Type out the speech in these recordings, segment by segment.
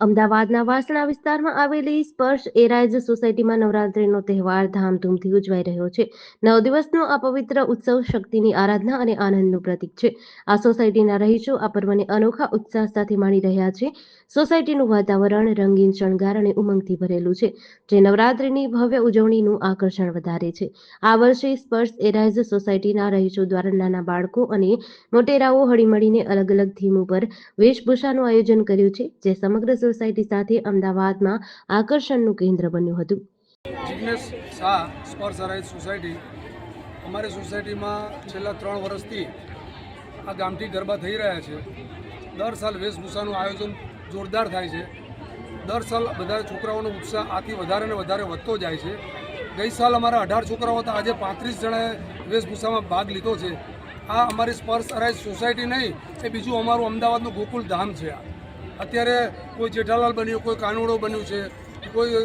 અમદાવાદના વાસણા વિસ્તારમાં આવેલી સ્પર્શ એરાઇઝ સોસાયટીમાં નવરાત્રીનો તહેવાર ધામધૂમથી ઉજવાઈ રહ્યો છે. નવ દિવસનો આ પવિત્ર ઉત્સવ શક્તિની આરાધના અને આનંદનું પ્રતીક છે. આ સોસાયટીના રહીશો આ પર્વને અનોખા ઉત્સાહ સાથે માણી રહ્યા છે. સોસાયટીનું વાતાવરણ રંગીન શણગાર અને ઉમંગથી ભરેલું છે, જે નવરાત્રીની ભવ્ય ઉજવણીનું આકર્ષણ વધારે છે. આ વર્ષે સ્પર્શ એરાઇઝ સોસાયટીના રહીશો દ્વારા નાના બાળકો અને મોટેરાઓ હળીમળીને અલગ અલગ થીમ ઉપર વેશભૂષાનું આયોજન કર્યું છે, જે સમગ્ર સોસાયટી સાથે અમદાવાદમાં આકર્ષણનું કેન્દ્ર બન્યું હતું. જિગ્નેશ શાહ સ્પર્શ સોસાયટી. અમારી સોસાયટીમાં છેલ્લા ત્રણ વર્ષથી આ ગામઠી ગરબા થઈ રહ્યા છે. દર સાલ વેશભૂષાનું આયોજન જોરદાર થાય છે. દર સાલ બધા છોકરાઓનો ઉત્સાહ આથી વધારે ને વધારે વધતો જાય છે. ગઈ સાલ અમારા અઢાર છોકરાઓ હતા. આજે પાંત્રીસ જણાએ વેશભૂષામાં ભાગ લીધો છે. આ અમારી સ્પર્શ અરાઇઝ સોસાયટી નહીં, એ બીજું અમારું અમદાવાદનું ગોકુલ ધામ છે આ. અત્યારે કોઈ જેઠાલાલ બન્યું કોઈ કાનુડો બન્યું છે કોઈ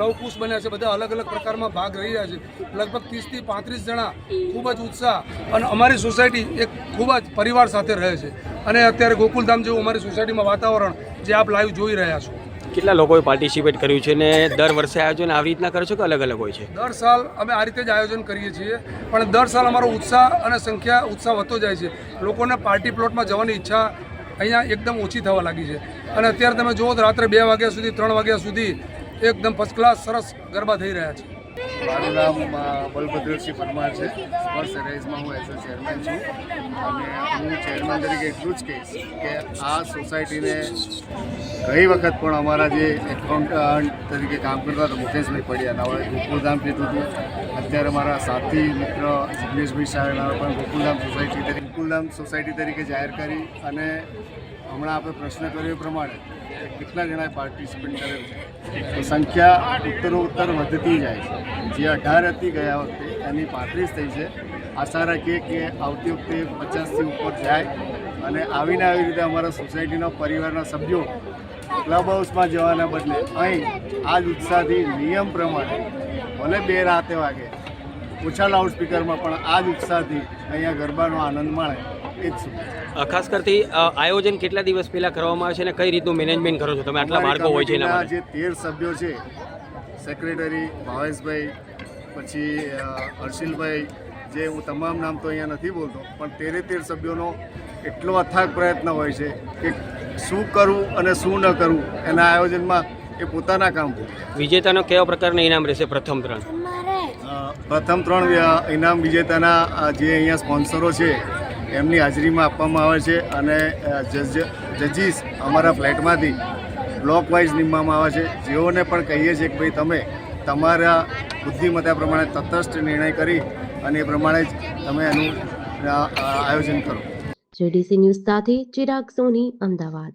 લવકુશ બન્યા છે બધા અલગ અલગ પ્રકારમાં ભાગ રહી રહ્યા છે. લગભગ ત્રીસથી પાંત્રીસ જણા ખૂબ જ ઉત્સાહ અને અમારી સોસાયટી એક ખૂબ જ પરિવાર સાથે રહે છે. અને અત્યારે ગોકુલધામ જેવું અમારી સોસાયટીમાં વાતાવરણ જે આપ લાઈવ જોઈ રહ્યા છો. કેટલા લોકોએ પાર્ટિસિપેટ કર્યું છે ને દર વર્ષે આયોજન આવી રીતના કરો છો કે અલગ અલગ હોય છે? દર સાલ અમે આ રીતે જ આયોજન કરીએ છીએ પણ દર સાલ અમારો ઉત્સાહ અને સંખ્યા ઉત્સાહ વધતો જાય છે. લોકોને પાર્ટી પ્લોટમાં જવાની ઈચ્છા અહીંયા એકદમ ઓછી થવા લાગી છે. અને અત્યારે તમે જુઓ તો રાત્રે બે વાગ્યા સુધી, ત્રણ વાગ્યા સુધી એકદમ ફર્સ્ટ ક્લાસ સરસ ગરબા થઈ રહ્યા છે. મારું નામ બલભદ્રસિંહ પરમાર છે. સ્પર્શ એરાઇઝમાં હું એઝ અ ચેરમેન છું. અને હું ચેરમેન તરીકે એટલું જ કહીશ કે આ સોસાયટીને ઘણી વખત પણ અમારા જે એકાઉન્ટન્ટ તરીકે કામ કરતા હતા, મુકેશભાઈ પડ્યા હવે ગોકુલધામ કીધું હતું. અત્યારે મારા સાથી મિત્ર જિગ્નેશભાઈ શાહના પણ ગોકુલધામ સોસાયટી તરીકે ગોકુલધામ સોસાયટી તરીકે જાહેર કરી અને હમણાં આપણે પ્રશ્ન કર્યો એ પ્રમાણે કેટલા જણાએ પાર્ટિસિપેટ કરેલ છે? તો સંખ્યા ઉત્તરોત્તર વધતી જાય છે. જે અઢાર હતી ગયા વખતે, એની પાંત્રીસ થઈ છે. આશા રાખીએ કે આવતી વખતે પચાસથી ઉપર જાય અને આવીને આવી રીતે અમારા સોસાયટીના પરિવારના સભ્યો ક્લબ હાઉસમાં જવાના બદલે અહીં આ જ ઉત્સાહથી નિયમ પ્રમાણે ભલે બે રાતે વાગે ઓછા લાઉડસ્પીકરમાં પણ આ જ ઉત્સાહથી અહીંયા ગરબાનો આનંદ માણે. એ જ શું ખાસ કરતી આયોજન કેટલા દિવસ પહેલા કરવામાં આવે છે અને કઈ રીતનું મેનેજમેન્ટ કરો છો? તમે આટલા માર્ગો હોય છે એના જે તેર સભ્યો છે સેક્રેટરી ભાવેશભાઈ પછી હર્ષિલભાઈ જે હું તમામ નામ તો અહીંયા નથી બોલતો પણ તેરે તેર સભ્યોનો એટલો અથાગ પ્રયત્ન હોય છે કે શું કરવું અને શું ન કરવું એના આયોજનમાં એ પોતાના કામ વિજેતાનો કેવા પ્રકારના ઇનામ રહેશે પ્રથમ ત્રણ? પ્રથમ ત્રણ ઇનામ વિજેતાના જે અહીંયા સ્પોન્સરો છે એમની હાજરીમાં આપવામાં આવે છે અને જજીસ અમારા ફ્લેટમાંથી બ્લોક વાઇઝ નીમવામાં આવે છે. જેઓને પણ કહીએ છીએ કે ભાઈ તમે તમારા બુદ્ધિમત્તા પ્રમાણે તટસ્થ નિર્ણય કરી અને એ પ્રમાણે જ તમે એનું આયોજન કરો. જેડીસી ન્યૂઝ સાથે ચિરાગ સોની, અમદાવાદ.